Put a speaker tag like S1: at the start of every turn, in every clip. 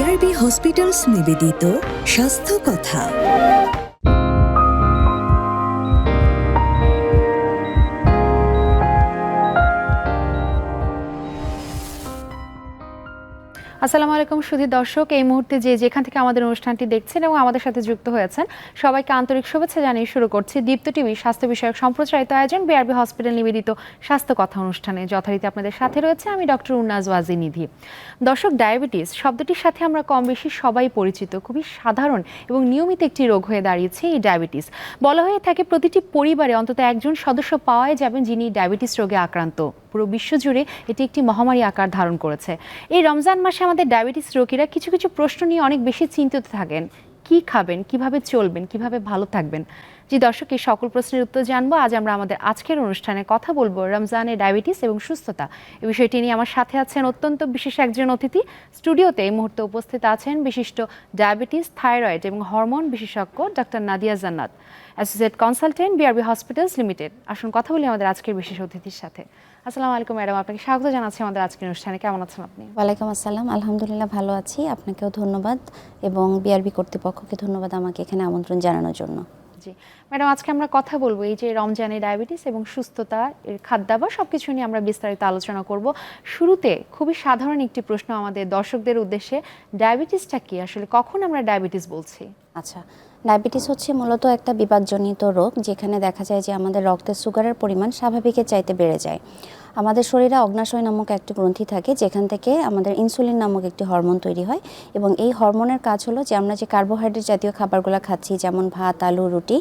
S1: BRB hospitals নিবেদিত স্বাস্থ্য কথা
S2: আসসালামু আলাইকুম সুধী দর্শক, এই মুহূর্তে যে যেখান থেকে আমাদের অনুষ্ঠানটি দেখছেন এবং আমাদের সাথে যুক্ত হয়েছেন, সবাইকে আন্তরিক শুভেচ্ছা জানিয়ে শুরু করছি দীপ্ত টিভি স্বাস্থ্য বিষয়ক সম্প্রচারিত আয়োজন, বিআরবি হসপিটাল নিবেদিত স্বাস্থ্য কথা অনুষ্ঠানে। যথারীতি আপনাদের সাথে রয়েছে আমি ডক্টর উন্নাজ ওয়াজি নিধি। দর্শক, ডায়াবেটিস শব্দটির সাথে আমরা কম বেশি সবাই পরিচিত, খুবই সাধারণ এবং নিয়মিত একটি রোগ হয়ে দাঁড়িয়েছে এই ডায়াবেটিস। বলা হয়ে থাকে, প্রতিটি পরিবারে অন্তত একজন সদস্য পাওয়াই যাবেন যিনি ডায়াবেটিস রোগে আক্রান্ত। পুরো বিশ্বজুড়ে এটি একটি মহামারী আকার ধারণ করেছে। এই রমজান মাসে আমাদের ডায়াবেটিস রোগীরা কিছু কিছু প্রশ্ন নিয়ে অনেক বেশি চিন্তিত থাকেন। কি খাবেন, কীভাবে চলবেন, কীভাবে ভালো থাকবেন? জি দর্শক, এই সকল প্রশ্নের উত্তর জানব। আজ আমরা আমাদের আজকের অনুষ্ঠানে কথা বলব রমজানের ডায়াবেটিস এবং সুস্থতা। এই বিষয়টি নিয়ে আমার সাথে আছেন অত্যন্ত বিশেষ একজন অতিথি। স্টুডিওতে এই মুহূর্তে উপস্থিত আছেন বিশিষ্ট ডায়াবেটিস, থাইরয়েড এবং হরমোন বিশেষজ্ঞ doctor Nadia Jannat. Associate consultant, BRB hospitals limited. আসুন কথা বলি আমাদের আজকের বিশেষ অতিথির সাথে। আসসালামু আলাইকুম ম্যাডাম আপনাকে স্বাগত জানাচ্ছি আমাদের আজকের অনুষ্ঠানে। কেমন আছেন আপনি?
S3: ওয়ালাইকুম আসসালাম আলহামদুলিল্লাহ ভালো আছি। আপনাকেও ধন্যবাদ এবং বিআরবি কর্তৃপক্ষকে ধন্যবাদ আমাকে এখানে আমন্ত্রণ জানানোর জন্য।
S2: জি ম্যাডাম আজকে আমরা কথা বলব এই যে রমজানে ডায়াবেটিস এবং সুস্থতা এর খাদ্যাভ্যাস সব কিছু নিয়ে আমরা বিস্তারিত আলোচনা করব। শুরুতে খুবই সাধারণ একটি প্রশ্ন আমাদের দর্শকদের উদ্দেশ্যে ডায়াবেটিসটা কি? আসলে কখন আমরা ডায়াবেটিস বলছি?
S3: আচ্ছা ডায়াবেটিস হচ্ছে মূলত একটা বিপাকজনিত রোগ যেখানে দেখা যায় যে আমাদের রক্তের সুগারের পরিমাণ স্বাভাবিকের চাইতে বেড়ে যায়। আমাদের শরীরে অগ্নাশয় নামক একটি গ্রন্থি থাকে, যেখান থেকে আমাদের ইনসুলিন নামক একটি হরমোন তৈরি হয়। এবং এই হরমোনের কাজ হলো যে আমরা যে কার্বোহাইড্রেট জাতীয় খাবারগুলো খাচ্ছি, যেমন ভাত, আলু, রুটি,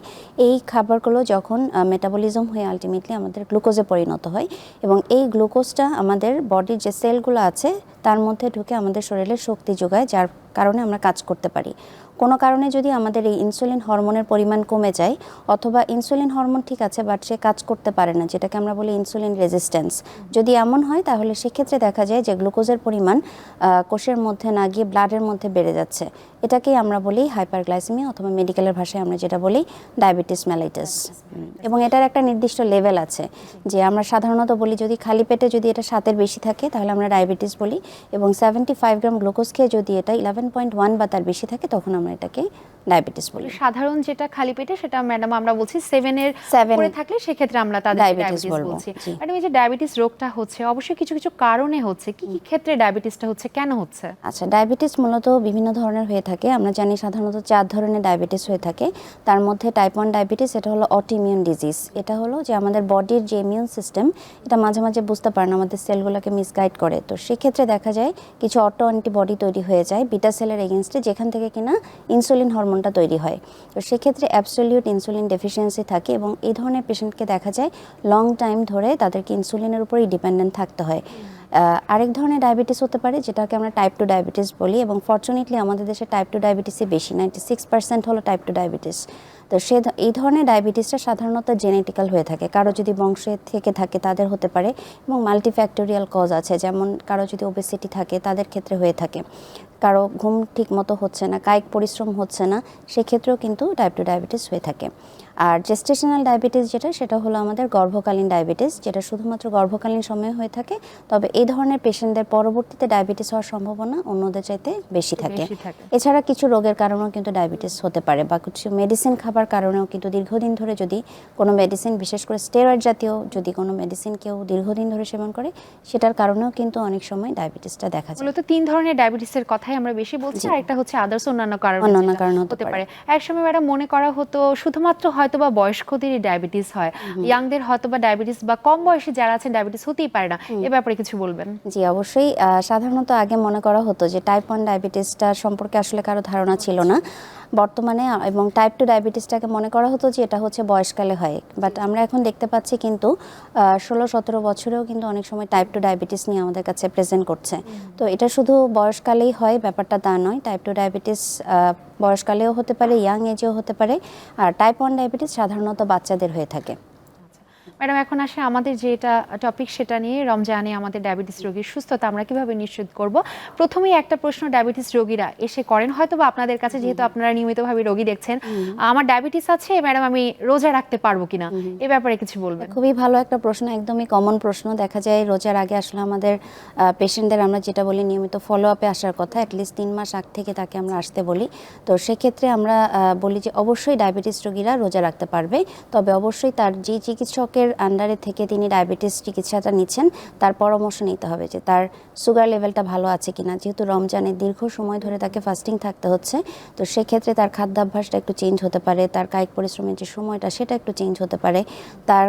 S3: এই খাবারগুলো যখন মেটাবলিজম হয়ে আলটিমেটলি আমাদের গ্লুকোজে পরিণত হয়। এবং এই গ্লুকোজটা আমাদের বডির যে সেলগুলো আছে তার মধ্যে ঢুকে আমাদের শরীরে শক্তি যোগায় যার কারণে আমরা কাজ করতে পারি। কোনো কারণে যদি আমাদের এই ইনসুলিন হরমোনের পরিমাণ কমে যায় অথবা ইনসুলিন হরমোন ঠিক আছে বাট সে কাজ করতে পারে না যেটাকে আমরা বলি ইনসুলিন রেজিস্ট্যান্স যদি এমন হয় তাহলে সেক্ষেত্রে দেখা যায় যে গ্লুকোজের পরিমাণ কোষের মধ্যে না গিয়ে ব্লাডের মধ্যে বেড়ে যাচ্ছে। এটাকেই আমরা বলি হাইপারগ্লাইসেমিয়া অথবা মেডিকেলের ভাষায় আমরা যেটা বলি ডায়াবেটিস ম্যালাইটাস এবং এটার একটা নির্দিষ্ট লেভেল আছে যে আমরা সাধারণত বলি যদি খালি পেটে যদি এটা সাতের বেশি থাকে তাহলে আমরা ডায়াবেটিস বলি। এবং সেভেন্টি ফাইভ গ্রাম গ্লুকোজ খেয়ে যদি এটা ইলেভেন পয়েন্ট ওয়ান বা তার বেশি থাকে তখন আমরা এটাকে ডায়াবেটিস বলি।
S2: সাধারণ যেটা খালি পেটে সেটা ম্যাডাম আমরা বলছি সেভেনের উপরে থাকলে সেক্ষেত্রে আমরা তাদের ডায়াবেটিস বলছি। ম্যাডাম এই যে ডায়াবেটিস রোগটা হচ্ছে অবশ্যই কিছু কিছু কারণে হচ্ছে কি কি ক্ষেত্রে ডায়াবেটিসটা হচ্ছে কেন হচ্ছে?
S3: আচ্ছা ডায়াবেটিস মূলত বিভিন্ন ধরনের হয়ে থাকে। আমরা জানি সাধারণত চার ধরনের ডায়াবেটিস হয়ে থাকে। তার মধ্যে টাইপ ওয়ান ডায়াবেটিস এটা হলো অটিমিউন ডিজিজ এটা হলো যে আমাদের বডির যে ইমিউন সিস্টেম এটা মাঝে মাঝে বুঝতে পারে না আমাদের সেলগুলোকে মিসগাইড করে। তো সেক্ষেত্রে দেখা যায় কিছু অটো অ্যান্টিবডি তৈরি হয়ে যায় বিটা সেলের এগেনস্টে যেখান থেকে কিনা ইনসুলিন হরমোনটা তৈরি হয়। তো সেক্ষেত্রে অ্যাবসোলিউট ইনসুলিন ডেফিসিয়েন্সি থাকে এবং এই ধরনের পেশেন্টকে দেখা যায় লং টাইম ধরে তাদেরকে ইনসুলিনের উপরেই ডিপেন্ডেন্ট থাকতে হয়। আরেক ধরনের ডায়াবেটিস হতে পারে, যেটাকে আমরা টাইপ টু ডায়াবেটিস বলি এবং ফর্চুনেটলি আমাদের দেশে টাইপ টু ডায়াবেটিসই বেশি নাইনটি সিক্স পার্সেন্ট হলো টাইপ টু ডায়াবেটিস তো সে এই ধরনের ডায়াবেটিসটা সাধারণত জেনেটিক্যাল হয়ে থাকে। কারও যদি বংশে থেকে থাকে তাদের হতে পারে এবং মাল্টিফ্যাক্টোরিয়াল কজ আছে, যেমন কারও যদি ওবেসিটি থাকে তাদের ক্ষেত্রে হয়ে থাকে। কারও ঘুম ঠিক মতো হচ্ছে না কায়িক পরিশ্রম হচ্ছে না সেক্ষেত্রেও কিন্তু টাইপ টু ডায়াবেটিস হয়ে থাকে। আর জেস্টেশনাল ডায়াবেটিস যেটা সেটা হলো আমাদের গর্ভকালীন ডায়াবেটিস যেটা শুধুমাত্র গর্ভকালীন সময়ে হয়ে থাকে তবে এই ধরনের পেশেন্টদের পরবর্তীতে ডায়াবেটিস হওয়ার সম্ভাবনা অন্যদের চাইতে বেশি থাকে। এছাড়া কিছু রোগের কারণেও কিন্তু ডায়াবেটিস হতে পারে বা কিছু মেডিসিন খাবার কারণেও কিন্তু দীর্ঘদিন ধরে যদি কোনো মেডিসিন বিশেষ করে স্টেরয়েড জাতীয় যদি কোনো মেডিসিন কেউ দীর্ঘদিন ধরে সেবন করে সেটার কারণেও কিন্তু অনেক সময় ডায়াবেটিসটা দেখা যায়।
S2: মূলত তিন ধরনের ডায়াবেটিসের কথাই আমরা বেশি বলছি আর একটা হচ্ছে আদার্স অন্যান্য কারণ
S3: অন্যান্য কারণ হতে পারে।
S2: একসময় এক সময় ম্যাডাম মনে করা হতো শুধুমাত্র হয়তো বা বয়স্কদেরই ডায়াবেটিস হয় ইয়াংদের হয়তো বা ডায়াবেটিস বা কম বয়সে যারা আছেন ডায়াবেটিস হতেই পারে না। এ ব্যাপারে কিছু বলবেন?
S3: জি অবশ্যই। সাধারণত আগে মনে করা হতো যে টাইপ ওয়ান ডায়াবেটিসটা সম্পর্কে আসলে কারও ধারণা ছিল না। বর্তমানে এবং টাইপ টু ডায়াবেটিসটাকে মনে করা হতো যে এটা হচ্ছে বয়সকালে হয়। বাট আমরা এখন দেখতে পাচ্ছি কিন্তু ষোলো, সতেরো বছরেও কিন্তু অনেক সময় টাইপ টু ডায়াবেটিস নিয়ে আমাদের কাছে প্রেজেন্ট করছে। তো এটা শুধু বয়সকালেই হয়, ব্যাপারটা তা নয়। টাইপ টু ডায়াবেটিস বয়সকালেও হতে পারে ইয়াং এজেও হতে পারে। আর টাইপ ওয়ান ডায়াবেটিস সাধারণত বাচ্চাদের হয়ে থাকে।
S2: ম্যাডাম এখন আসে আমাদের যেটা টপিক সেটা নিয়ে। রমজানে আমাদের ডায়াবেটিস রোগীর সুস্থতা আমরা কীভাবে নিশ্চিত করব? প্রথমেই একটা প্রশ্ন ডায়াবেটিস রোগীরা এসে করেন। হয়তো বা আপনাদের কাছে যেহেতু আপনারা নিয়মিতভাবে রোগী দেখছেন আমার ডায়াবেটিস আছে ম্যাডাম আমি রোজা রাখতে পারব কিনা? এ ব্যাপারে কিছু বলবেন।
S3: খুবই ভালো একটা প্রশ্ন একদমই কমন প্রশ্ন। দেখা যায় রোজার আগে আসলে আমাদের পেশেন্টদের আমরা যেটা বলি নিয়মিত ফলো আপে আসার কথা অ্যাটলিস্ট তিন মাস আগ থেকে তাকে আমরা আসতে বলি। তো সেক্ষেত্রে আমরা বলি যে অবশ্যই ডায়াবেটিস রোগীরা রোজা রাখতে পারবে। তবে অবশ্যই তার যে চিকিৎসকের আন্ডারে থেকে তিনি ডায়াবেটিস চিকিৎসাটা নিচ্ছেন, তার পরামর্শ নিতে হবে যে তার সুগার লেভেলটা ভালো আছে কিনা। যেহেতু রমজানের দীর্ঘ সময় ধরে তাকে ফাস্টিং থাকতে হচ্ছে, তো সেক্ষেত্রে তার খাদ্যাভ্যাসটা একটু চেঞ্জ হতে পারে, তার কায়িক পরিশ্রমের যে সময়টা সেটা একটু চেঞ্জ হতে পারে, তার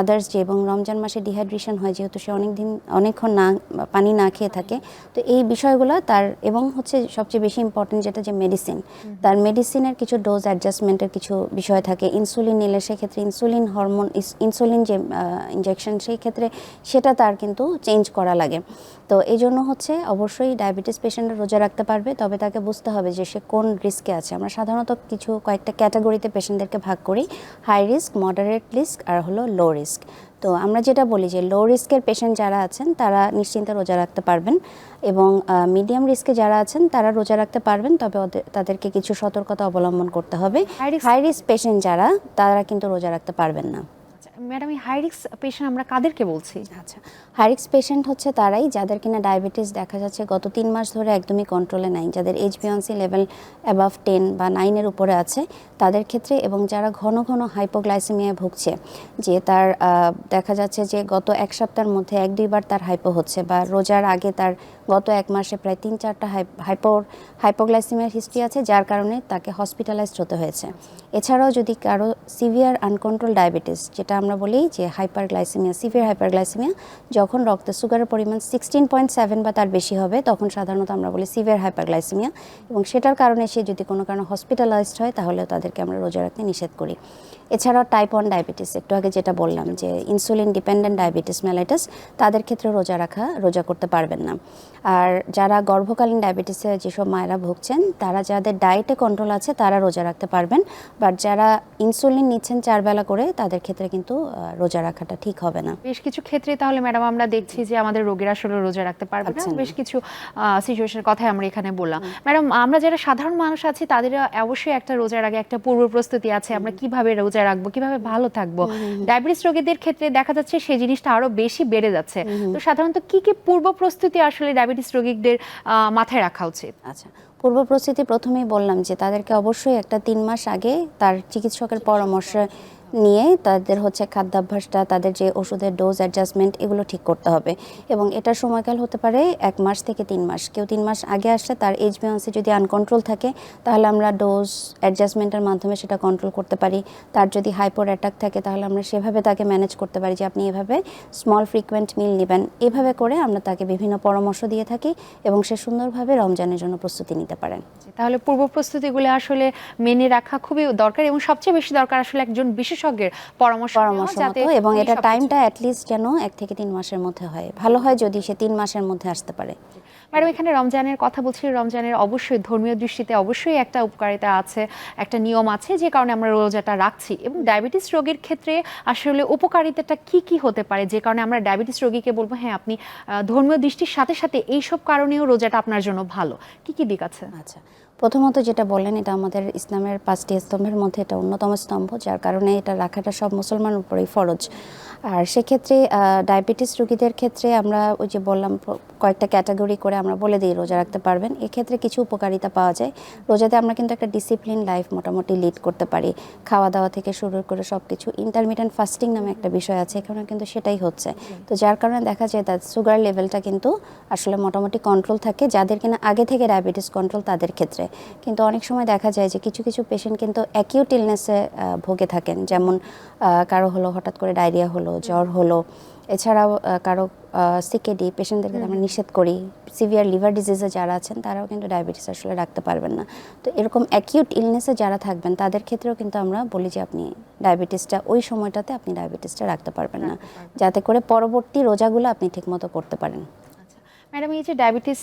S3: আদার্স যে এবং রমজান মাসে ডিহাইড্রেশন হয় যেহেতু সে অনেক দিন অনেকক্ষণ না পানি না খেয়ে থাকে। তো এই বিষয়গুলো তার এবং হচ্ছে সবচেয়ে বেশি ইম্পর্টেন্ট যেটা যে মেডিসিন তার মেডিসিনের কিছু ডোজ অ্যাডজাস্টমেন্টের কিছু বিষয় থাকে। ইনসুলিন নিলে সেক্ষেত্রে ইনসুলিন হরমোন ইনসুলিন যে ইনজেকশন সেই ক্ষেত্রে সেটা তার কিন্তু চেঞ্জ করা লাগে। তো এই জন্য হচ্ছে অবশ্যই ডায়াবেটিস পেশেন্টরা রোজা রাখতে পারবে তবে তাকে বুঝতে হবে যে সে কোন রিস্কে আছে। আমরা সাধারণত কিছু কয়েকটা ক্যাটাগরিতে পেশেন্টদেরকে ভাগ করি হাই রিস্ক মডারেট রিস্ক আর হলো লো রিস্ক তো আমরা যেটা বলি যে লো রিস্কের পেশেন্ট যারা আছেন তারা নিশ্চিন্তে রোজা রাখতে পারবেন এবং মিডিয়াম রিস্কে যারা আছেন তারা রোজা রাখতে পারবেন তবে তাদেরকে কিছু সতর্কতা অবলম্বন করতে হবে। হাই রিস্ক পেশেন্ট যারা তারা কিন্তু রোজা রাখতে পারবেন না।
S2: ম্যাডাম, এই হাই রিস্ক পেশেন্ট আমরা কাদেরকে বলছি?
S3: আচ্ছা হাই হাইরিক্স পেশেন্ট হচ্ছে তারাই যাদের কিনা ডায়াবেটিস দেখা যাচ্ছে গত তিন মাস ধরে একদমই কন্ট্রোলে নাই, যাদের এইচবিওয়ানসি লেভেল অ্যাবাভ টেন বা নাইনের উপরে আছে তাদের ক্ষেত্রে এবং যারা ঘন ঘন হাইপোগ্লাইসেমিয়ায় ভুগছে, যে তার দেখা যাচ্ছে যে গত এক সপ্তাহের মধ্যে এক দুইবার তার হাইপো হচ্ছে বা রোজার আগে তার গত এক মাসে প্রায় তিন চারটা হাইপোর হাইপোগ্লাইসেমিয়ার হিস্ট্রি আছে, যার কারণে তাকে হসপিটালাইজড হতে হয়েছে। এছাড়াও যদি কারও সিভিয়ার আনকন্ট্রোল ডায়াবেটিস যেটা আমরা বলি যে হাইপারগ্লাইসেমিয়া সিভিয়ার হাইপারগ্লাইসেমিয়া যখন রক্তে সুগারের পরিমাণ সিক্সটিন পয়েন্ট সেভেন বা তার বেশি হবে, তখন সাধারণত আমরা বলি সিভিয়ার হাইপারগ্লাইসেমিয়া এবং সেটার কারণে সে যদি কোনো কারণে হসপিটালাইজড হয় তাহলে তাদেরকে আমরা রোজা রাখতে নিষেধ করি। এছাড়াও টাইপ ওয়ান ডায়াবেটিস একটু আগে যেটা বললাম যে ইনসুলিন ডিপেন্ডেন্ট ডায়াবেটিস মেলাইটাস তাদের ক্ষেত্রে রোজা রাখা রোজা করতে পারবেন না। আর যারা গর্ভকালীন ডায়াবেটিসে যেসব মায়েরা ভুগছেন তারা যাদের ডায়েটে কন্ট্রোল আছে তারা রোজা রাখতে পারবেন। বাট যারা ইনসুলিন নিচ্ছেন চার বেলা করে তাদের ক্ষেত্রে কিন্তু রোজা রাখাটা ঠিক হবে না।
S2: বেশ কিছু ক্ষেত্রে তাহলে ম্যাডাম আমরা দেখছি যে আমাদের রোগীরা আসলে রোজা রাখতে পারবে না।
S3: না।
S2: বেশ কিছু সিচুয়েশনের কথাই আমরা এখানে বললাম। ম্যাডাম আমরা যারা সাধারণ মানুষ আছি তাদের অবশ্যই একটা রোজার আগে একটা পূর্ব প্রস্তুতি আছে আমরা কীভাবে রোজা রাখব কীভাবে ভালো থাকব। ডায়াবেটিস রোগীদের ক্ষেত্রে দেখা যাচ্ছে সেই জিনিসটা আরও বেশি বেড়ে যাচ্ছে। তো সাধারণত কি কি পূর্ব প্রস্তুতি আসলে ডায়াবেটিস রোগীদের মাথায় রাখা উচিত?
S3: আচ্ছা পূর্ব প্রস্তুতি প্রথমেই বললাম যে তাদেরকে অবশ্যই একটা তিন মাস আগে তার চিকিৎসকের পরামর্শ নিয়ে তাদের হচ্ছে খাদ্যাভ্যাসটা, তাদের যে ওষুধের ডোজ অ্যাডজাস্টমেন্ট এগুলো ঠিক করতে হবে। এবং এটার সময়কাল হতে পারে এক মাস থেকে তিন মাস। কেউ তিন মাস আগে আসলে তার এইচ বিওয়ান্সি যদি আনকন্ট্রোল থাকে, তাহলে আমরা ডোজ অ্যাডজাস্টমেন্টের মাধ্যমে সেটা কন্ট্রোল করতে পারি। তার যদি হাইপোর অ্যাটাক থাকে, তাহলে আমরা সেভাবে তাকে ম্যানেজ করতে পারি যে আপনি এভাবে স্মল ফ্রিকুয়েন্ট মিল নেবেন। এভাবে করে আমরা তাকে বিভিন্ন পরামর্শ দিয়ে থাকি এবং সে সুন্দরভাবে রমজানের জন্য প্রস্তুতি নিতে পারেন।
S2: তাহলে পূর্ব প্রস্তুতিগুলো আসলে মেনে রাখা খুবই দরকার এবং সবচেয়ে বেশি দরকার আসলে একজন বিশেষজ্ঞের পরামর্শ
S3: পরামর্শ মতো এবং এটা টাইমটা অ্যাটলিস্ট যেন এক থেকে তিন মাসের মধ্যে হয়। ভালো হয় যদি সে তিন মাসের মধ্যে আসতে পারে।
S2: ম্যাডাম এখানে রমজানের কথা বলছি। রমজানের অবশ্যই ধর্মীয় দৃষ্টিতে অবশ্যই একটা উপকারিতা আছে একটা নিয়ম আছে যে কারণে আমরা রোজাটা রাখছি এবং ডায়াবেটিস রোগীর ক্ষেত্রে আসলে উপকারিতাটা কি কি হতে পারে? যে কারণে আমরা ডায়াবেটিস রোগীকে বলব হ্যাঁ আপনি ধর্মীয় দৃষ্টির সাথে সাথে এইসব কারণেও রোজাটা আপনার জন্য ভালো। কি কি দিক আছে?
S3: আচ্ছা। প্রথমত যেটা বললেন, এটা আমাদের ইসলামের পাঁচটি স্তম্ভের মধ্যে এটা অন্যতম স্তম্ভ, যার কারণে এটা রাখাটা সব মুসলমানের উপরেই ফরজ। আর সেক্ষেত্রে ডায়াবেটিস রোগীদের ক্ষেত্রে আমরা ওই যে বললাম কয়েকটা ক্যাটাগরি করে আমরা বলে দিই, রোজা রাখতে পারবেন। এক্ষেত্রে কিছু উপকারিতা পাওয়া যায়। রোজাতে আমরা কিন্তু একটা ডিসিপ্লিন লাইফ মোটামুটি লিড করতে পারি। খাওয়া দাওয়া থেকে শুরু করে সব কিছু ইন্টারমিডিয়েন্ট ফাস্টিং নামে একটা বিষয় আছে এখানে কিন্তু সেটাই হচ্ছে। তো যার কারণে দেখা যায় তার সুগার লেভেলটা কিন্তু আসলে মোটামুটি কন্ট্রোল থাকে, যাদের কিনা আগে থেকে ডায়াবেটিস কন্ট্রোল তাদের ক্ষেত্রে। কিন্তু অনেক সময় দেখা যায় যে কিছু কিছু পেশেন্ট কিন্তু অ্যাকিউট ইলনেসে ভোগে থাকেন। যেমন কারও হলো হঠাৎ করে ডায়রিয়া হলো জ্বর হলো। এছাড়াও কারও সিকেডি পেশেন্টদেরকে আমরা নিষেধ করি। সিভিয়ার লিভার ডিজিজে যারা আছেন তারাও কিন্তু ডায়াবেটিস আসলে রাখতে পারবেন না। তো এরকম অ্যাকিউট ইলনেসে যারা থাকবেন তাদের ক্ষেত্রেও কিন্তু আমরা বলি যে আপনি ডায়াবেটিসটা ওই সময়টাতে আপনি ডায়াবেটিসটা রাখতে পারবেন না। যাতে করে পরবর্তী রোজাগুলো আপনি ঠিকমতো করতে পারেন।
S2: ম্যাডাম এই যে ডায়াবেটিস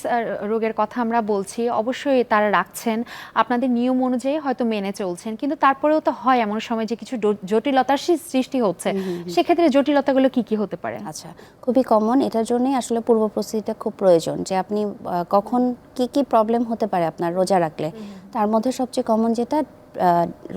S2: রোগের কথা আমরা বলছি অবশ্যই তারা রাখছেন। আপনাদের নিয়ম অনুযায়ী হয়তো মেনে চলছেন কিন্তু তারপরেও তো হয় এমন সময় যে কিছু জটিলতার সৃষ্টি হচ্ছে। সেক্ষেত্রে জটিলতাগুলো কি কি হতে পারে?
S3: আচ্ছা খুবই কমন এটার জন্যই আসলে পূর্ব প্রস্তুতিটা খুব প্রয়োজন যে আপনি কখন কি কি প্রবলেম হতে পারে আপনার রোজা রাখলে। তার মধ্যে সবচেয়ে কমন যেটা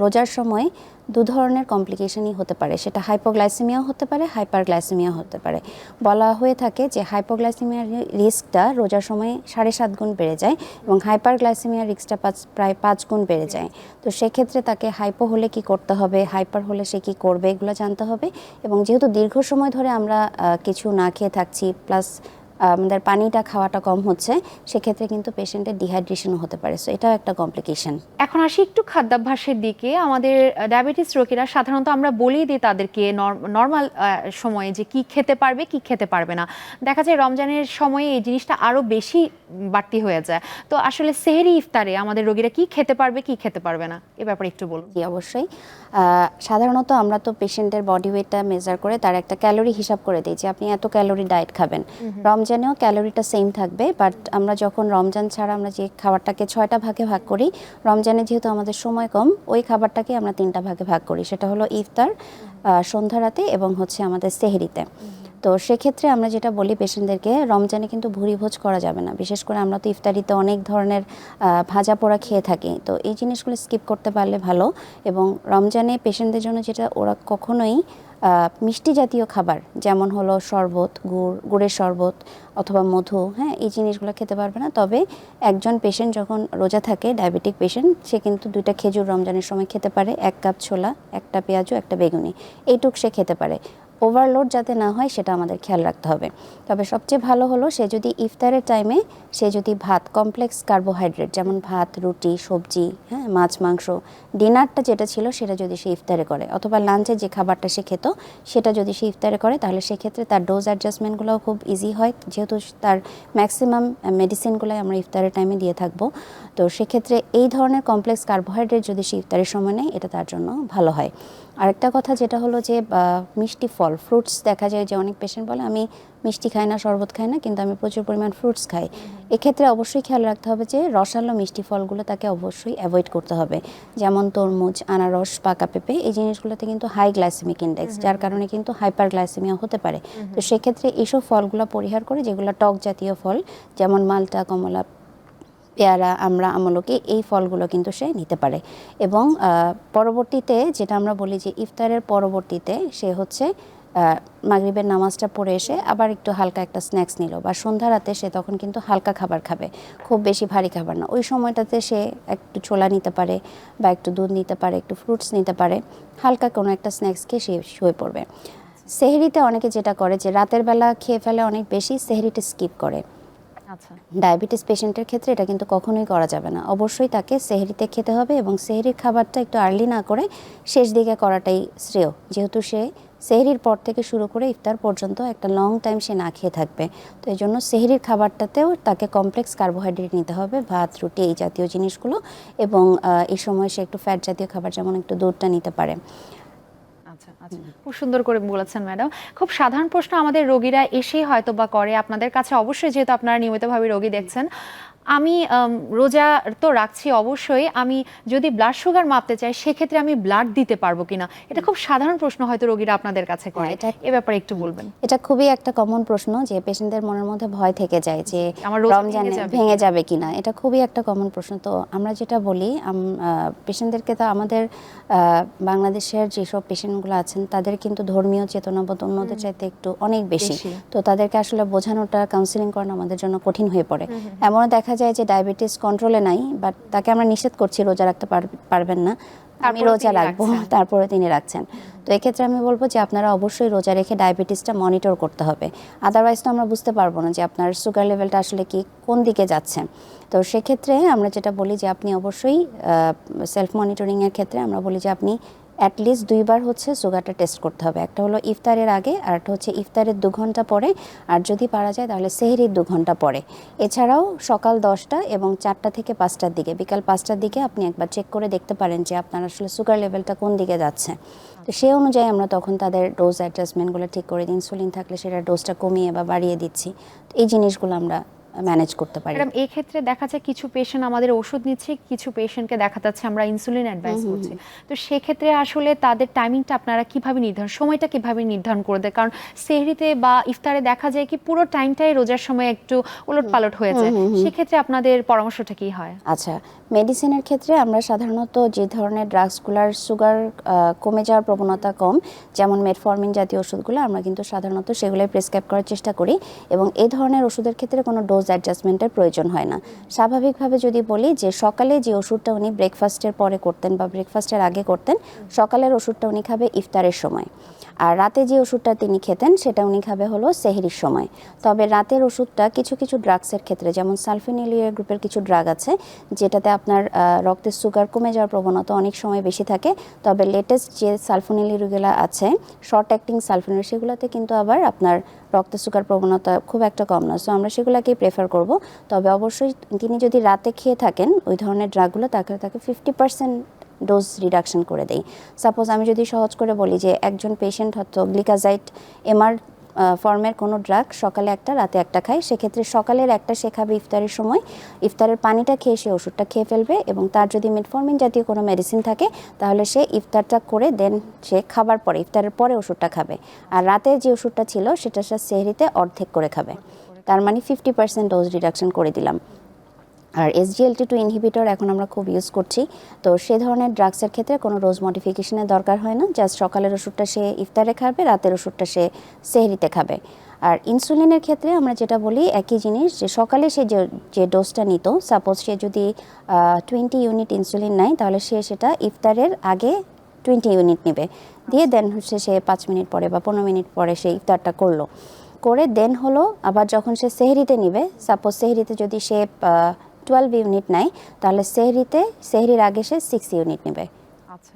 S3: রোজার সময় দু ধরনের কমপ্লিকেশনই হতে পারে। সেটা হাইপোগ্লাইসেমিয়াও হতে পারে হাইপারগ্লাইসেমিয়া হতে পারে। বলা হয়ে থাকে যে হাইপোগ্লাইসেমিয়ার রিস্কটা রোজার সময় সাড়ে সাত গুণ বেড়ে যায় এবং হাইপারগ্লাইসেমিয়ার রিস্কটা পাঁচ, প্রায় পাঁচ গুণ বেড়ে যায়। তো সেক্ষেত্রে তাকে হাইপো হলে কি করতে হবে হাইপার হলে সে কি করবে, এগুলো জানতে হবে। এবং যেহেতু দীর্ঘ সময় ধরে আমরা কিছু না খেয়ে থাকছি প্লাস আমাদের পানিটা খাওয়াটা কম হচ্ছে সেক্ষেত্রে কিন্তু পেশেন্টের ডিহাইড্রেশনও হতে পারে। সো এটাও একটা কমপ্লিকেশন
S2: এখন আসি একটু খাদ্যাভ্যাসের দিকে। আমাদের ডায়াবেটিস রোগীরা সাধারণত আমরা বলেই দিই তাদেরকে নর্মাল সময়ে যে কি খেতে পারবে কি খেতে পারবে না। দেখা যায় রমজানের সময়ে এই জিনিসটা আরও বেশি বাড়তি হয়ে যায়। তো আসলে সেহেরি ইফতারে আমাদের রোগীরা কি খেতে পারবে কি খেতে পারবে না? এ ব্যাপারে একটু বলুন।
S3: জি অবশ্যই। সাধারণত আমরা তো পেশেন্টের বডি ওয়েটটা মেজার করে তার একটা ক্যালোরি হিসাব করে দিই যে আপনি এত ক্যালোরি ডায়েট খাবেন। রমজানেও ক্যালোরিটা সেম থাকবে বাট আমরা যখন রমজান ছাড়া আমরা যে খাবারটাকে ছয়টা ভাগে ভাগ করি রমজানে যেহেতু আমাদের সময় কম ওই খাবারটাকে আমরা তিনটা ভাগে ভাগ করি। সেটা হলো ইফতার আহ, সন্ধ্যা রাতে এবং হচ্ছে আমাদের সেহরিতে। তো সেক্ষেত্রে আমরা যেটা বলি পেশেন্টদেরকে রমজানে কিন্তু ভুরি ভোজ করা যাবে না। বিশেষ করে আমরা তো ইফতারিতে অনেক ধরনের ভাজা পোড়া খেয়ে থাকি। তো এই জিনিসগুলো স্কিপ করতে পারলে ভালো এবং রমজানে পেশেন্টদের জন্য যেটা ওরা কখনোই মিষ্টি জাতীয় খাবার, যেমন হলো শরবত, গুড়, গুড়ের শরবত অথবা মধু হ্যাঁ এই জিনিসগুলো খেতে পারবে না। তবে একজন পেশেন্ট যখন রোজা থাকে ডায়াবেটিক পেশেন্ট সে কিন্তু দুইটা খেজুর রমজানের সময় খেতে পারে, এক কাপ ছোলা, একটা পেঁয়াজু, একটা বেগুনি, এইটুক সে খেতে পারে। ওভারলোড যাতে না হয়, সেটা আমাদের খেয়াল রাখতে হবে। তবে সবচেয়ে ভালো হলো, সে যদি ইফতারের টাইমে সে যদি ভাত কমপ্লেক্স কার্বোহাইড্রেট যেমন ভাত, রুটি, সবজি হ্যাঁ মাছ, মাংস ডিনারটা যেটা ছিল সেটা যদি সে ইফতারে করে অথবা লাঞ্চে যে খাবারটা সে খেত, সেটা যদি সে ইফতারে করে, তাহলে সেক্ষেত্রে তার ডোজ অ্যাডজাস্টমেন্টগুলোও খুব ইজি হয়। যেহেতু তার ম্যাক্সিমাম মেডিসিনগুলোই আমরা ইফতারের টাইমে দিয়ে থাকব। তো সেক্ষেত্রে এই ধরনের কমপ্লেক্স কার্বোহাইড্রেট যদি সে ইফতারের সময় নেয়, এটা তার জন্য ভালো হয়। আরেকটা কথা যেটা হলো যে মিষ্টি ফল ফ্রুটস দেখা যায় যে অনেক পেশেন্ট বলে আমি মিষ্টি খাই না শরবত খাই না কিন্তু আমি প্রচুর পরিমাণ ফ্রুটস খাই। এক্ষেত্রে অবশ্যই খেয়াল রাখতে হবে যে রসালো মিষ্টি ফলগুলো তাকে অবশ্যই অ্যাভয়েড করতে হবে। যেমন তরমুজ আনারস পাকা পেঁপে এই জিনিসগুলোতে কিন্তু হাই গ্লাইসেমিক ইন্ডেক্স যার কারণে কিন্তু হাইপার গ্লাইসেমিয়া হতে পারে। তো সেক্ষেত্রে এইসব ফলগুলো পরিহার করে যেগুলো টক জাতীয় ফল যেমন মালটা কমলা পেয়ারা, আমরা, আমলকি এই ফলগুলো কিন্তু সে নিতে পারে। এবং পরবর্তীতে যেটা আমরা বলি যে ইফতারের পরবর্তীতে সে হচ্ছে মাগরিবের নামাজটা পড়ে এসে আবার একটু হালকা একটা স্ন্যাক্স নিল বা সন্ধ্যা রাতে সে তখন কিন্তু হালকা খাবার খাবে, খুব বেশি ভারী খাবার না। ওই সময়টাতে সে একটু ছোলা নিতে পারে বা একটু দুধ নিতে পারে, একটু ফ্রুটস নিতে পারে, হালকা কোনো একটা স্ন্যাক্স খেয়ে সে শুয়ে পড়বে। সেহরিতে অনেকে যেটা করে যে রাতের বেলা খেয়ে ফেলে অনেক বেশি সেহরিটা স্কিপ করে। ডায়াবেটিস পেশেন্টের ক্ষেত্রে এটা কিন্তু কখনোই করা যাবে না। অবশ্যই তাকে সেহরিতে খেতে হবে এবং সেহরির খাবারটা একটু আর্লি না করে শেষ দিকে করাটাই শ্রেয়। যেহেতু সে সেহরির পর থেকে শুরু করে ইফতার পর্যন্ত একটা লং টাইম সে না খেয়ে থাকবে। তো এই জন্য সেহরির খাবারটাতেও তাকে কমপ্লেক্স কার্বোহাইড্রেট নিতে হবে, ভাত, রুটি এই জাতীয় জিনিসগুলো এবং এই সময় সে একটু ফ্যাট জাতীয় খাবার যেমন একটু দুধটা নিতে পারে।
S2: আচ্ছা আচ্ছা খুব সুন্দর করে বলেছেন ম্যাডাম। খুব সাধারণ প্রশ্ন আমাদের রোগীরা এসেই হয়তো বা করে। আপনাদের কাছে অবশ্যই যেহেতু আপনারা নিয়মিতভাবে রোগী দেখছেন। আমি রোজা তো রাখছি অবশ্যই। আমি যদি ব্লাড সুগার মাপতে চাই সেক্ষেত্রে আমি ব্লাড দিতে পারব কিনা? এটা খুব সাধারণ প্রশ্ন হয়তো রোগীরা আপনাদের কাছে করে। এ ব্যাপারে একটু বলবেন।
S3: এটা খুই একটা কমন প্রশ্ন যে পেশেন্টদের মনের মধ্যে ভয় থেকে যায় যে
S2: আমার রোজা ভেঙে যাবে
S3: কিনা? এটা খুবই একটা কমন প্রশ্ন। তো আমরা যেটা বলি পেশেন্টদেরকে তো আমাদের আহ, বাংলাদেশের যেসব পেশেন্টগুলো আছেন তাদের কিন্তু ধর্মীয় চেতনাবোধ অন্যদের চাইতে একটু অনেক বেশি।
S2: বেশি।
S3: তো তাদেরকে আসলে বোঝানোটা কাউন্সিলিং করানো আমাদের জন্য কঠিন হয়ে পড়ে। এমনও দেখা যায় যে ডায়াবেটিস কন্ট্রোলে নাই বাট তাকে আমরা নিষেধ করছি রোজা রাখতে পার- পারবেন না। আমি রোজা রাখব। তারপরে তিনি রাখছেন। তো এক্ষেত্রে আমি বলব যে আপনারা অবশ্যই রোজা রেখে ডায়াবেটিসটা মনিটর করতে হবে। আদারওয়াইজ তো আমরা বুঝতে পারব না যে আপনার সুগার লেভেলটা আসলে কি কোন দিকে যাচ্ছে। তো সেক্ষেত্রে আমরা যেটা বলি যে আপনি অবশ্যই সেলফ মনিটরিংয়ের ক্ষেত্রে আমরা বলি যে আপনি অ্যাটলিস্ট দুইবার হচ্ছে সুগারটা টেস্ট করতে হবে। একটা হলো ইফতারের আগে, আর একটা হচ্ছে ইফতারের দু ঘণ্টা পরে। আর যদি পারা যায় তাহলে সেহরির দু ঘণ্টা পরে। এছাড়াও সকাল দশটা এবং চারটা থেকে পাঁচটার দিকে, বিকাল পাঁচটার দিকে আপনি একবার চেক করে দেখতে পারেন যে আপনার আসলে সুগার লেভেলটা কোন দিকে যাচ্ছে। তো সেই অনুযায়ী আমরা তখন তাদের ডোজ অ্যাডজাস্টমেন্টগুলো ঠিক করে দিই। ইনসুলিন থাকলে সেটা ডোজটা কমিয়ে বা বাড়িয়ে দিচ্ছি। তো এই জিনিসগুলো আমরা ম্যানেজ করতে পারি।
S2: ম্যাডাম এই ক্ষেত্রে দেখা যায় কিছু পেশেন্ট আমাদের ওষুধ নিচ্ছে কিছু পেশেন্টকে দেখা যাচ্ছে আমরা ইনসুলিন অ্যাডভাইস করছি। তো সেক্ষেত্রে আসলে তাদের টাইমিংটা আপনারা কীভাবে নির্ধারণ সময়টা কীভাবে নির্ধারণ করে দেয়? কারণ সেহরিতে বা ইফতারে দেখা যায় কি পুরো টাইমটাই রোজার সময় একটু উলট পালট হয়ে যায়। সেক্ষেত্রে আপনাদের পরামর্শটা কি হয়?
S3: আচ্ছা মেডিসিনের ক্ষেত্রে আমরা সাধারণত যে ধরনের ড্রাগসগুলোর সুগার কমে যাওয়ার প্রবণতা কম যেমন মেটফর্মিন জাতীয় ওষুধগুলো আমরা কিন্তু সাধারণত সেগুলোই প্রেসক্রাইব করার চেষ্টা করি। এবং এই ধরনের ওষুধের ক্ষেত্রে কোনো ডোজ অ্যাডজাস্টমেন্টের প্রয়োজন হয় না। স্বাভাবিকভাবে যদি বলি যে সকালে যে ওষুধটা উনি ব্রেকফাস্টের পরে করতেন বা ব্রেকফাস্টের আগে করতেন, সকালের ওষুধটা উনি খাবে ইফতারের সময়। আর রাতে যে ওষুধটা তিনি খেতেন, সেটা উনি খাবে হলো সেহরির সময়। তবে রাতের ওষুধটা কিছু কিছু ড্রাগসের ক্ষেত্রে, যেমন সালফিনিলিয়া গ্রুপের কিছু ড্রাগ আছে, যেটাতে আপনার রক্তের সুগার কমে যাওয়ার প্রবণতা অনেক সময় বেশি থাকে। তবে লেটেস্ট যে সালফোনিলিগুলো আছে শর্ট অ্যাক্টিং সালফোনিল সেগুলোতে কিন্তু আবার আপনার রক্তের সুগার প্রবণতা খুব একটা কম না। সো আমরা সেগুলোকেই প্রেফার করব। তবে অবশ্যই তিনি যদি রাতে খেয়ে থাকেন, ওই ধরনের ড্রাগগুলো তাকে তাকে ফিফটি পার্সেন্ট ডোজ রিডাকশন করে দেয় সাপোজ আমি যদি সহজ করে বলি যে, একজন পেশেন্ট হয়তো গ্লিকাজাইট এমআর ফর্মের কোনো ড্রাগ সকালে একটা, রাতে একটা খায়। সেক্ষেত্রে সকালের একটা সে খাবে ইফতারের সময়। ইফতারের পানিটা খেয়ে সে ওষুধটা খেয়ে ফেলবে এবং তার যদি মেটফর্মিন জাতীয় কোনো মেডিসিন থাকে, তাহলে সে ইফতারটা করে দেন সে খাবার পরে, ইফতারের পরে ওষুধটা খাবে। আর রাতে যে ওষুধটা ছিল, সেটা সে সেহরিতে অর্ধেক করে খাবে। তার মানে ফিফটি পার্সেন্ট ডোজ রিডাকশন করে দিলাম। আর এসজিএলটি টু ইনহিবিটর এখন আমরা খুব ইউজ করছি। তো সে ধরনের ড্রাগসের ক্ষেত্রে কোনো রোজ মডিফিকেশনের দরকার হয় না। জাস্ট সকালের ওষুধটা সে ইফতারে খাবে, রাতের ওষুধটা সে সেহরিতে খাবে। আর ইনসুলিনের ক্ষেত্রে আমরা যেটা বলি, একই জিনিস যে সকালে সে যে ডোজটা নিত সাপোজ সে যদি টোয়েন্টি ইউনিট ইনসুলিন নেয়, তাহলে সে সেটা ইফতারের আগে টোয়েন্টি ইউনিট নেবে। দিয়ে দেন হচ্ছে সে পাঁচ মিনিট পরে বা পনেরো মিনিট পরে সে ইফতারটা করল। করে দেন হলো আবার যখন সে সেহরিতে নিবে সাপোজ সেহরিতে যদি সে টুয়েলভ ইউনিট নেয় তাহলে সেহরিতে সেহরির আগে সে সিক্স ইউনিট নেবে।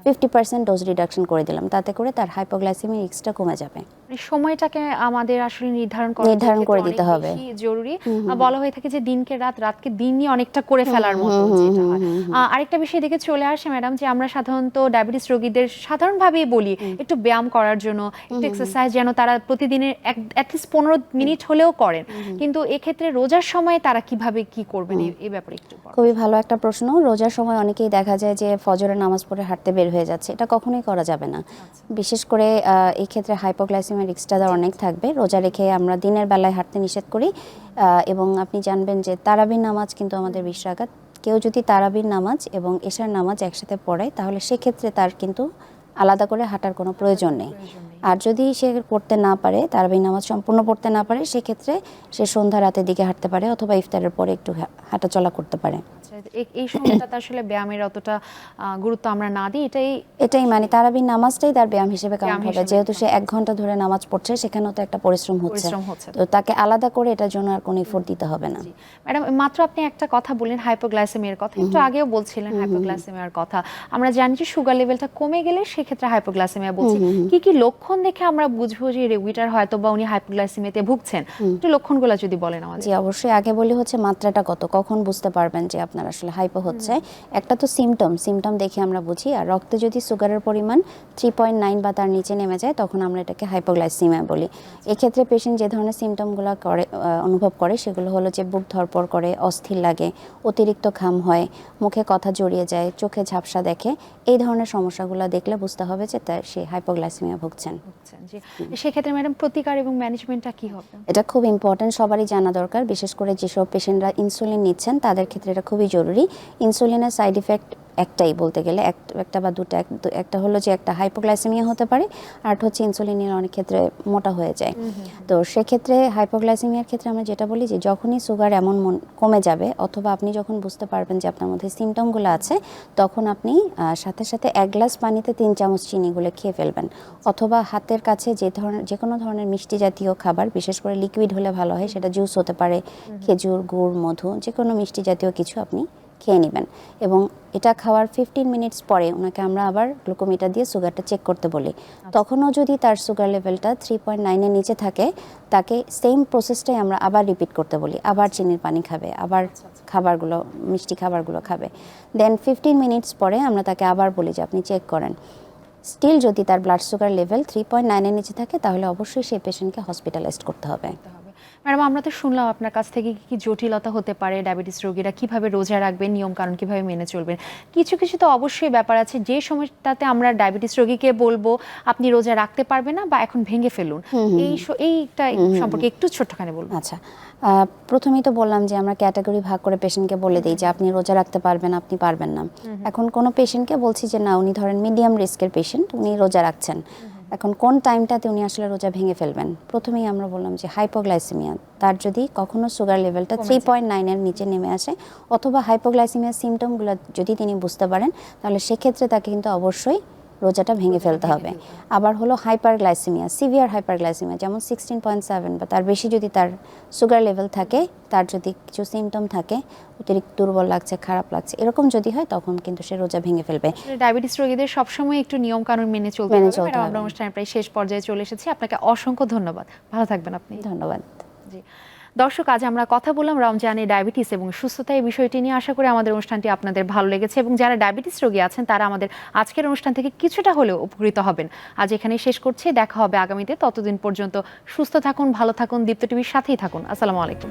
S3: ফিফটি পার্সেন্ট ডোজ রিডাকশন করে দিলাম। তাতে করে তার হাইপোগ্লাইসেমিক রিস্কটা কমে যাবে।
S2: মানে সময়টাকে আমাদের আসলে নির্ধারণ করা
S3: নির্ধারণ করে দিতে হবে।
S2: জরুরি। বলা হয়ে থাকে যে দিনকে রাত রাতকে দিনই অনেকটা করে ফেলার মতো যেটা হয়। আরেকটা বিষয় দিকে চলে আসে ম্যাডাম যে আমরা সাধারণত ডায়াবেটিস রোগীদের সাধারণভাবেই বলি একটু ব্যায়াম করার জন্য একটু এক্সারসাইজ যেন তারা প্রতিদিনের অ্যাটলিস্ট পনেরো মিনিট হলেও করেন। কিন্তু এক্ষেত্রে রোজার সময় তারা কীভাবে কি করবেন এই- ব্যাপারে একটু।
S3: খুবই ভালো একটা প্রশ্ন। রোজার সময় অনেকেই দেখা যায় যে ফজরের নামাজ পড়ে হাঁটতে বের হয়ে যাচ্ছে এটা কখনোই করা যাবে না। বিশেষ করে এই ক্ষেত্রে হাইপোগ্লাইসেমিক রিক্সটা অনেক থাকবে রোজা রেখে আমরা দিনের বেলায় হাঁটতে নিষেধ করি এবং আপনি জানবেন যে তারাবির নামাজ কিন্তু আমাদের বিশ রাকাত কেউ যদি তারাবির নামাজ এবং এশার নামাজ একসাথে পড়ে তাহলে সেক্ষেত্রে তার কিন্তু আলাদা করে হাঁটার কোনো প্রয়োজন নেই। আর যদি সে পড়তে না পারে তারাবির নামাজ সম্পূর্ণ পড়তে না পারে সেক্ষেত্রে সে সন্ধ্যা রাতের দিকে হাঁটতে পারে অথবা ইফতারের পরে একটু হাঁটাচলা করতে পারে।
S2: আচ্ছা, এই- সময়টাতে আসলে ব্যায়ামের অতটা গুরুত্ব আমরা না দিই এটাই
S3: এটাই মানে তারাবির নামাজটাই তার ব্যায়াম হিসেবে কাউন্ট হবে। যেহেতু সে এক ঘণ্টা ধরে নামাজ পড়ছে সেখানেও তো একটা পরিশ্রম হচ্ছে।
S2: পরিশ্রম হচ্ছে।
S3: তো তাকে আলাদা করে এটার জন্য আর কোনো এফোর্ট দিতে হবে না।
S2: ম্যাডাম মাত্র আপনি একটা কথা বললেন হাইপোগ্লাইসেমিয়ার কথা। একটু আগেও বলছিলেন হাইপোগ্লাইসেমিয়ার কথা। আমরা জানি যে সুগার লেভেলটা কমে গেলে সেক্ষেত্রে হাইপোগ্লাইসেমিয়া বলছি। কি কি লক্ষণ দেখে আমরা বুঝব যে রোগীটার হয়তো বা উনি হাইপোগ্লাইসেমিয়াতে ভুগছেন। একটু লক্ষণগুলো যদি বলেন আমাদের।
S3: জি অবশ্যই। আগে বলি হচ্ছে মাত্রাটা কত? কখন বুঝতে পারবেন যে আপনার আসলে হাইপো হচ্ছে? একটা তো সিমটম সিমটম দেখে আমরা বুঝি। আর রক্তে যদি সুগারের পরিমাণ থ্রি পয়েন্ট নাইন বা তার নিচে নেমে যায় তখন আমরা এটাকে হাইপোগ্লাইসিমিয়া বলি। এক্ষেত্রে পেশেন্ট যে ধরনের সিমটমগুলো করে অনুভব করে সেগুলো হলো যে বুক ধরপড় করে অস্থির লাগে অতিরিক্ত ঘাম হয় মুখে কথা জড়িয়ে যায় চোখে ঝাপসা দেখে এই ধরনের সমস্যাগুলো দেখলে বুঝতে হবে যে তার সে হাইপোগ্লাইসিমিয়া ভুগছেন।
S2: ভুগছেন জি সেক্ষেত্রে ম্যাডাম প্রতিকার এবং ম্যানেজমেন্টটা কি হবে?
S3: এটা খুব ইম্পর্ট্যান্ট সবারই জানা দরকার। বিশেষ করে যেসব পেশেন্টরা ইনসুলিন নিচ্ছেন, তাদের ক্ষেত্রে এটা খুবই জরুরি। ইনসুলিনের সাইড ইফেক্ট একটাই বলতে গেলে এক- একটা বা দুটা একটা হলো যে একটা হাইপোগ্লাইসেমিয়া হতে পারে আর হচ্ছে ইনসুলিন নিলে অনেক ক্ষেত্রে মোটা হয়ে যায়। তো সেক্ষেত্রে হাইপোগ্লাইসেমিয়ার ক্ষেত্রে আমরা যেটা বলি যে যখনই সুগার এমন মন- কমে যাবে অথবা আপনি যখন বুঝতে পারবেন যে আপনার মধ্যে সিমটমগুলো আছে তখন আপনি সাথে সাথে এক গ্লাস পানিতে তিন চামচ চিনি গুলে খেয়ে ফেলবেন। অথবা হাতের কাছে যে ধরনের যে কোনো ধরনের মিষ্টি জাতীয় খাবার বিশেষ করে লিকুইড হলে ভালো হয় সেটা জুস হতে পারে খেজুর গুড় মধু যে কোনো মিষ্টি জাতীয় কিছু আপনি খেয়ে নেবেন। এবং এটা খাওয়ার ফিফটিন মিনিটস পরে ওনাকে আমরা আবার গ্লুকোমিটার দিয়ে সুগারটা চেক করতে বলি। তখনও যদি তার সুগার লেভেলটা থ্রি পয়েন্ট নাইনের নিচে থাকে, তাকে সেম প্রসেসটাই আমরা আবার রিপিট করতে বলি। আবার চিনির পানি খাবে, আবার খাবারগুলো, মিষ্টি খাবারগুলো খাবে। দেন ফিফটিন মিনিটস পরে আমরা তাকে আবার বলি যে, আপনি চেক করেন। স্টিল যদি তার blood sugar level three point নাইনের নিচে থাকে, তাহলে অবশ্যই সেই পেশেন্টকে হসপিটালাইজড করতে হবে
S2: করতে হবে। ম্যাডাম আমরা তো শুনলাম আপনার কাছ থেকে কি জটিলতা হতে পারে ডায়াবেটিস রোগীরা কীভাবে রোজা রাখবেন নিয়ম কানুন কীভাবে মেনে চলবেন? কিছু কিছু তো অবশ্যই ব্যাপার আছে। যে সময়টাতে আমরা ডায়াবেটিস রোগীকে বলব আপনি রোজা রাখতে পারবেন না বা এখন ভেঙে ফেলুন। এই এইটা সম্পর্কে একটু ছোট্টখানে বলুন।
S3: আচ্ছা। প্রথমেই তো বললাম যে আমরা ক্যাটাগরি ভাগ করে পেশেন্টকে বলে দিই যে আপনি রোজা রাখতে পারবেন আপনি পারবেন না। এখন কোনো পেশেন্টকে বলছি যে না উনি ধরেন মিডিয়াম রিস্কের পেশেন্ট উনি রোজা রাখছেন। এখন কোন টাইমটাতে উনি আসলে রোজা ভেঙে ফেলবেন? প্রথমেই আমরা বললাম যে হাইপোগ্লাইসিমিয়া তার যদি কখনো সুগার লেভেলটা থ্রি পয়েন্ট নাইনের নিচে নেমে আসে অথবা হাইপোগ্লাইসিমিয়ার সিমটমগুলো যদি তিনি বুঝতে পারেন তাহলে সেক্ষেত্রে তাকে কিন্তু অবশ্যই রোজাটা ভেঙে ফেলতে হবে। আবার হলো হাইপারগ্লাইসেমিয়া সিভিয়ার হাইপারগ্লাইসেমিয়া যেমন সিক্সটিন পয়েন্ট সেভেন বা তার বেশি যদি তার সুগার লেভেল থাকে তার যদি কিছু সিমটম থাকে অতিরিক্ত দুর্বল লাগছে খারাপ লাগছে এরকম যদি হয় তখন কিন্তু সে রোজা ভেঙে ফেলবে।
S2: ডায়াবেটিস রোগীদের সবসময় একটু নিয়ম কানুন মেনে চলতে
S3: মেনে চলতে
S2: আমরা। অনুষ্ঠানের প্রায় শেষ পর্যায়ে চলে এসেছি। আপনাকে অসংখ্য ধন্যবাদ। ভালো থাকবেন আপনি।
S3: ধন্যবাদ।
S2: জি। দর্শক, আজ আমরা কথা বললাম রমজানে ডায়াবেটিস এবং সুস্থতা এই বিষয়টি নিয়ে। আশা করি আমাদের অনুষ্ঠানটি আপনাদের ভালো লেগেছে এবং যারা ডায়াবেটিস রোগী আছেন, তারা আমাদের আজকের অনুষ্ঠান থেকে কিছুটা হলেও উপকৃত হবেন। আজ এখানেই শেষ করছি। দেখা হবে আগামীতে। ততদিন পর্যন্ত সুস্থ থাকুন, ভালো থাকুন, দীপ্ত টিভির সাথেই থাকুন। আসসালামু আলাইকুম।